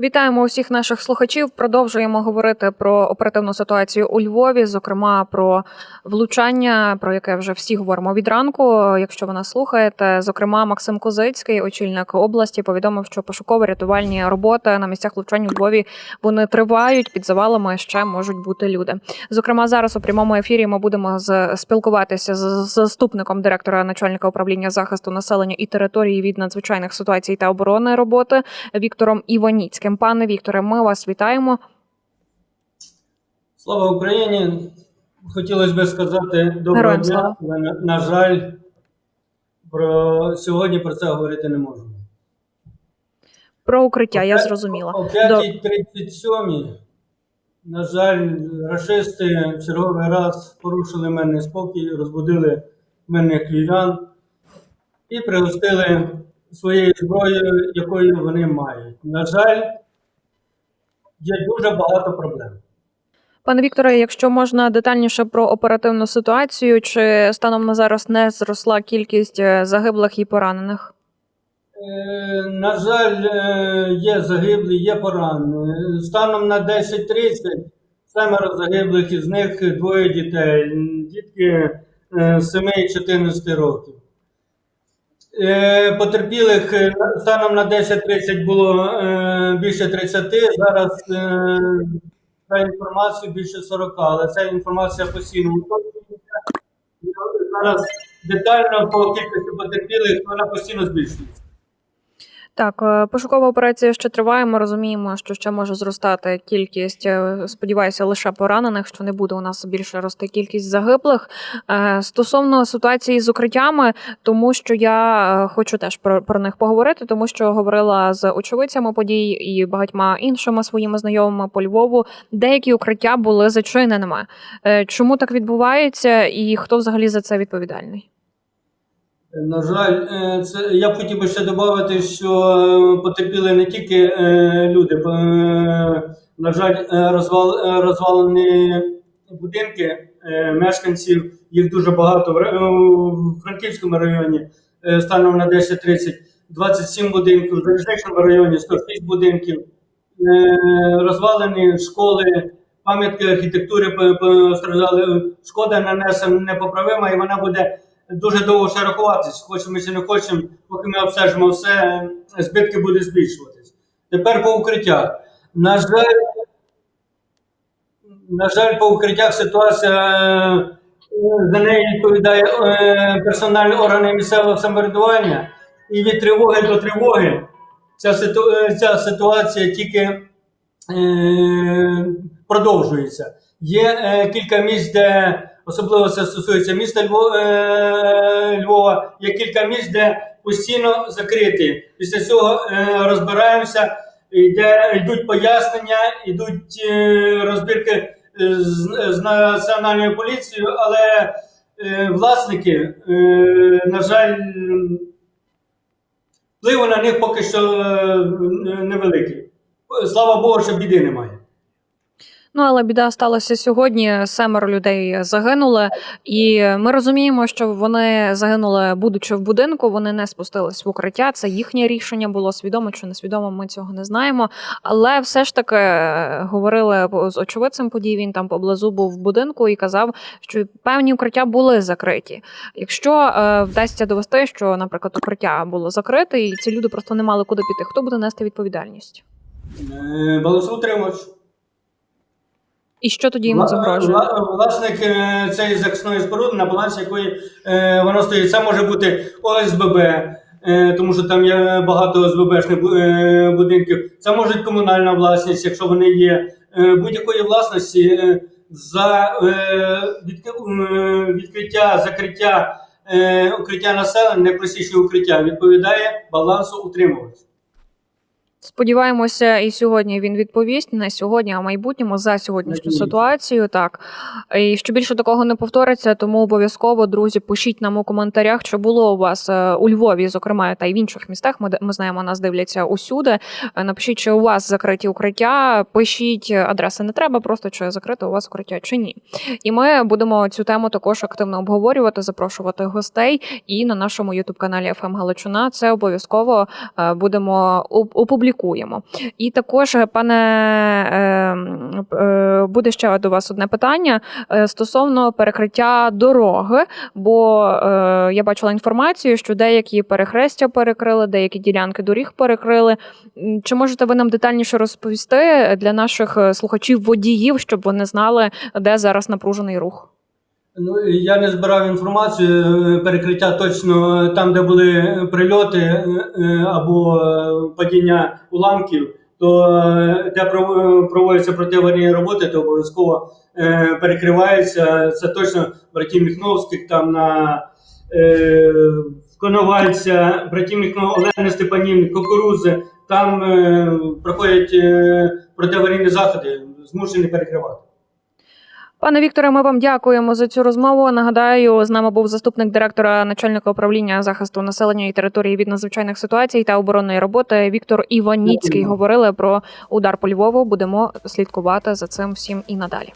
Вітаємо усіх наших слухачів. Продовжуємо говорити про оперативну ситуацію у Львові, зокрема про влучання, про яке вже всі говоримо від ранку. Якщо ви нас слухаєте, зокрема, Максим Козицький, очільник області, повідомив, що пошуково-рятувальні роботи на місцях влучань у Львові вони тривають. Під завалами ще можуть бути люди. Зокрема, зараз у прямому ефірі ми будемо спілкуватися з заступником директора начальника управління захисту населення і території від надзвичайних ситуацій та оборони роботи Віктором Іваніцьким. Пане Вікторе, ми вас вітаємо. Слава Україні! Хотілося б сказати доброго Героям дня, слава. але на, на жаль, про сьогодні про це говорити не можемо. Про укриття, я зрозуміла. О До- 5.37, на жаль, рашисти в черговий раз порушили мене спокій, розбудили мене львів'ян і пригостили своєю зброєю, якою вони мають. На жаль, є дуже багато проблем. Пане Вікторе, якщо можна детальніше про оперативну ситуацію, чи станом на зараз не зросла кількість е, загиблих і поранених? Е, На жаль, е, є загиблі, є поранені. Станом на 10.30 семеро загиблих, із них двоє дітей. Дітки е, 7 і 14 років. Е, Потерпілих станом на- станом на 10.30 було е, більше 30. Зараз е, за інформацію більше 40, але ця інформація постійно. Зараз детально по кількості потерпілих вона постійно збільшується. Так, е, пошукова операція ще триває. Ми розуміємо, що ще може зростати кількість. е, Сподіваюся, лише поранених, що не буде у нас більше рости кількість загиблих. Е, Стосовно ситуації з укриттями, тому що я хочу теж про, про них поговорити, тому що говорила з очевидцями подій і багатьма іншими своїми знайомими по Львову. Деякі укриття були зачиненими. Чому так відбувається, і хто взагалі за це відповідальний? На жаль, е, це я б хотів би ще додати, що е, потерпіли не тільки е, люди, на жаль, розвал, розвалені будинки мешканців, їх дуже багато в, Франківському районі станом на 10.30, 27 будинків, в Залізничному районі 106 будинків, розвалені школи, пам'ятки архітектури постраждали. Шкода нанесена непоправима і вона буде дуже довго ще рахуватись. Хочемо чи не хочемо, поки ми обстежимо все, збитки будуть збільшуватись. Тепер по укриттях. На жаль, на жаль, по укриттях ситуація е, за неї відповідає е, персональні органи місцевого самоврядування. І від тривоги до тривоги ця, ситу- е, ця ситуація тільки е, продовжується. Є кілька місць, де особливо це стосується міста е, Львова, є кілька місць, де постійно закриті. Після цього е, розбираємося, йде, йдуть пояснення, йдуть е, розбірки з, національною поліцією, але власники, на жаль, впливу на них поки що невеликий. Слава Богу, що біди немає. Ну, але біда сталася сьогодні. Семеро людей загинули, і ми розуміємо, що вони загинули, будучи в будинку. Вони не спустились в укриття. Це їхнє рішення було свідомо чи несвідомо. Ми цього не знаємо. Але все ж таки е, говорили з очевидцем подій. Він там поблизу був в будинку і казав, що певні укриття були закриті. Якщо е, вдасться довести, що, наприклад, укриття було закрите, і ці люди просто не мали куди піти, хто буде нести відповідальність? Е, Балансоутримувач. І що тоді йому загрожує? Власник е, цієї захисної споруди, на балансі якої е, воно стоїть, це може бути ОСББ, е, тому що там є багато ОСББшних будинків. Це може бути комунальна власність, якщо вони є. Будь-якої власності за відк- відкриття, закриття укриття населення, найпростіше укриття, відповідає балансу утримувач. Сподіваємося, і сьогодні він відповість не сьогодні, а в майбутньому за сьогоднішню ситуацію. Так і що більше такого не повториться, тому обов'язково, друзі, пишіть нам у коментарях, що було у вас е, у Львові, зокрема, та й в інших містах. Ми, ми знаємо, нас дивляться усюди. Е, Напишіть, чи у вас закриті укриття. Пишіть адреси не треба, просто чи закрите у вас укриття чи ні. І ми будемо цю тему також активно обговорювати, запрошувати гостей. І на нашому ютуб каналі «ФМ Галичина це обов'язково е, будемо опублікувати публікуємо. І також, е, пане е, е, буде ще до вас одне питання стосовно перекриття дороги. Бо я бачила інформацію, що деякі перехрестя перекрили, деякі ділянки доріг перекрили. Чи можете ви нам детальніше розповісти для наших слухачів водіїв, щоб вони знали, де зараз напружений рух? Ну, я не збирав інформацію, е, перекриття точно там, де були прильоти е, е, або падіння уламків, то де проводяться протиаварійні роботи, то обов'язково перекривається. Це точно братів Міхновських, там на Коновальця, братів Міхнов, Олени Степанівни, Кукурузи, там проходять протиаварійні заходи, змушені перекривати. Пане Вікторе, ми вам дякуємо за цю розмову. Нагадаю, з нами був заступник директора начальника управління захисту населення і території від надзвичайних ситуацій та оборонної роботи Віктор Іваніцький. Говорили про удар по Львову. Будемо слідкувати за цим всім і надалі.